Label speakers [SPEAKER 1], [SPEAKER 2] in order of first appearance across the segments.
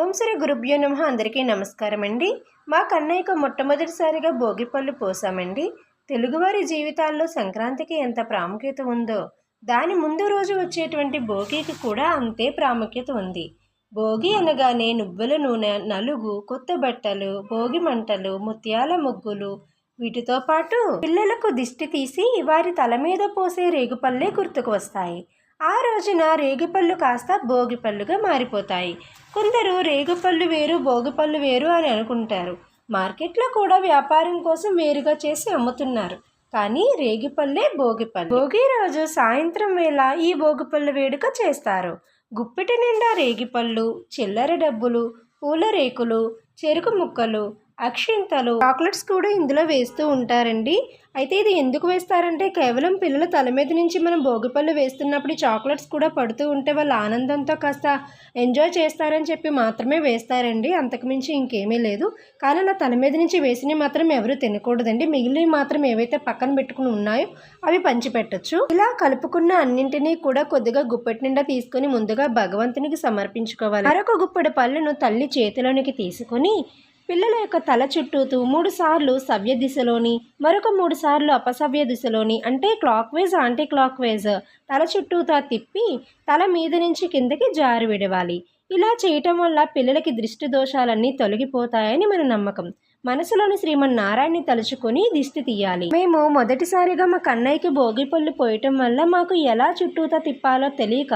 [SPEAKER 1] ఓం శ్రీ గురుభ్యో నమ. అందరికీ నమస్కారం అండి మా కన్నయ్యకు మొట్టమొదటిసారిగా భోగిపళ్ళు పోసామండి. తెలుగువారి జీవితాల్లో సంక్రాంతికి ఎంత ప్రాముఖ్యత ఉందో దాని ముందు రోజు వచ్చేటువంటి భోగికి కూడా అంతే ప్రాముఖ్యత ఉంది. భోగి అనగానే నువ్వుల నూనె నలుగు కొత్త బట్టలు భోగి మంటలు ముత్యాల ముగ్గులు వీటితో పాటు పిల్లలకు దిష్టి తీసి వారి తల మీద పోసే రేగుపల్లే గుర్తుకు వస్తాయి. ఆ రోజున రేగిపళ్ళు కాస్త భోగిపళ్ళుగా మారిపోతాయి. కొందరు రేగిపళ్ళు వేరు భోగిపళ్ళు వేరు అని అనుకుంటారు. మార్కెట్లో కూడా వ్యాపారం కోసం వేరుగా చేసి అమ్ముతున్నారు. కానీ రేగిపల్లే భోగిపల్లి భోగి రోజు సాయంత్రం వేళ ఈ భోగిపళ్ళు వేడుక చేస్తారు. గుప్పిటి నిండా రేగిపళ్ళు చిల్లర డబ్బులు పూల రేకులు చెరుకు ముక్కలు అక్షింతలు. చాక్లెట్స్ కూడా ఇందులో వేస్తూ ఉంటారండి. అయితే ఇది ఎందుకు వేస్తారంటే కేవలం పిల్లల తల మీద నుంచి మనం భోగిపళ్ళు వేస్తున్నప్పుడు చాక్లెట్స్ కూడా పడుతూ ఉంటే వాళ్ళ ఆనందంతో కాస్త ఎంజాయ్ చేస్తారని చెప్పి మాత్రమే వేస్తారండి. అంతకుమించి ఇంకేమీ లేదు. కానీ అలా తల మీద నుంచి వేసినవి మాత్రం ఎవరు తినకూడదండి. మిగిలినవి మాత్రం ఏవైతే పక్కన పెట్టుకుని ఉన్నాయో అవి పంచిపెట్టచ్చు. ఇలా కలుపుకున్న అన్నింటినీ కూడా కొద్దిగా గుప్పెటి నిండా తీసుకొని ముందుగా భగవంతునికి సమర్పించుకోవాలి. మరొక గుప్పెడు పళ్ళను తల్లి చేతిలోనికి తీసుకొని పిల్లల యొక్క తల చుట్టూతూ మూడు సార్లు సవ్య దిశలోని మరొక మూడు సార్లు అపసవ్య దిశలోని అంటే clockwise anticlockwise తల చుట్టూతా తిప్పి తల మీద నుంచి కిందకి జారి విడవాలి. ఇలా చేయటం వల్ల పిల్లలకి దృష్టి దోషాలన్నీ తొలగిపోతాయని మన నమ్మకం. మనసులోని శ్రీమన్నారాయణని తలుచుకొని దిష్టి తీయాలి. మేము మొదటిసారిగా మా కన్నయ్యకి భోగి పళ్ళు పోయటం వల్ల మాకు ఎలా చుట్టూతా తిప్పాలో తెలియక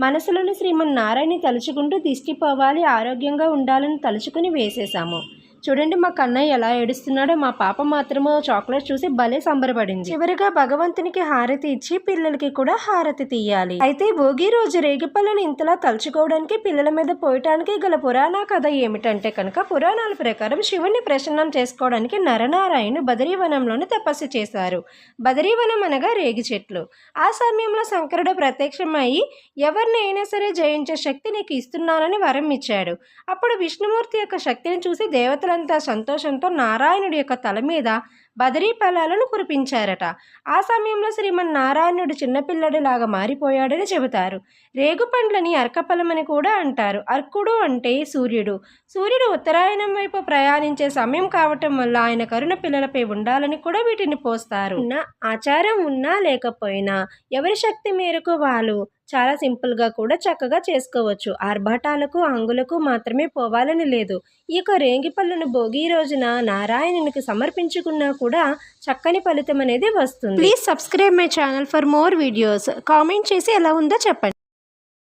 [SPEAKER 1] మనసులోని శ్రీమన్నారాయణని తలుచుకుంటూ దిష్టి పోవాలి ఆరోగ్యంగా ఉండాలని తలుచుకుని వేసేసాము చూడండి మా కన్నయ్య ఎలా ఏడుస్తున్నాడో మా పాప మాత్రము చాక్లెట్ చూసి భలే సంబరపడింది. చివరిగా భగవంతునికి హారతి ఇచ్చి పిల్లలకి కూడా హారతి తీయాలి. అయితే భోగి రోజు రేగిపళ్ళని ఇంతలా తలుచుకోవడానికి పిల్లల మీద పోయటానికి గల పురాణ కథ ఏమిటంటే కనుక పురాణాల ప్రకారం శివుణ్ణి ప్రసన్నం చేసుకోవడానికి నరనారాయణ బదరీవనంలోని తపస్సు చేశారు. బదరీవనం అనగా రేగి చెట్లు. ఆ సమయంలో శంకరుడు ప్రత్యక్షమయ్యి ఎవరిని అయినా సరే జయించే శక్తి నీకు ఇస్తున్నానని వరం ఇచ్చాడు. అప్పుడు విష్ణుమూర్తి యొక్క శక్తిని చూసి దేవత దేవతలంతా సంతోషంతో నారాయణుడి యొక్క తల మీద బదరీ ఫలాలను కురిపించారట. ఆ సమయంలో శ్రీమన్నారాయణుడు చిన్నపిల్లడిలాగా మారిపోయాడని చెబుతారు. రేగుపండ్లని అర్కఫలమని కూడా అంటారు. అర్కుడు అంటే సూర్యుడు. సూర్యుడు ఉత్తరాయణం వైపు ప్రయాణించే సమయం కావటం వల్ల ఆయన కరుణ పిల్లలపై ఉండాలని కూడా వీటిని పోస్తారు. ఆచారం ఉన్నా లేకపోయినా ఎవరి శక్తి మేరకు వాళ్ళు చాలా సింపుల్గా కూడా చక్కగా చేసుకోవచ్చు. ఆర్భాటాలకు అంగులకు మాత్రమే పోవాలని లేదు. ఈ యొక్క రేంగిపళ్ళను భోగి రోజున నారాయణునికి సమర్పించుకున్నా కూడా చక్కని ఫలితం అనేది వస్తుంది. Please subscribe my channel for more videos comment చేసి ఎలా ఉందో చెప్పండి.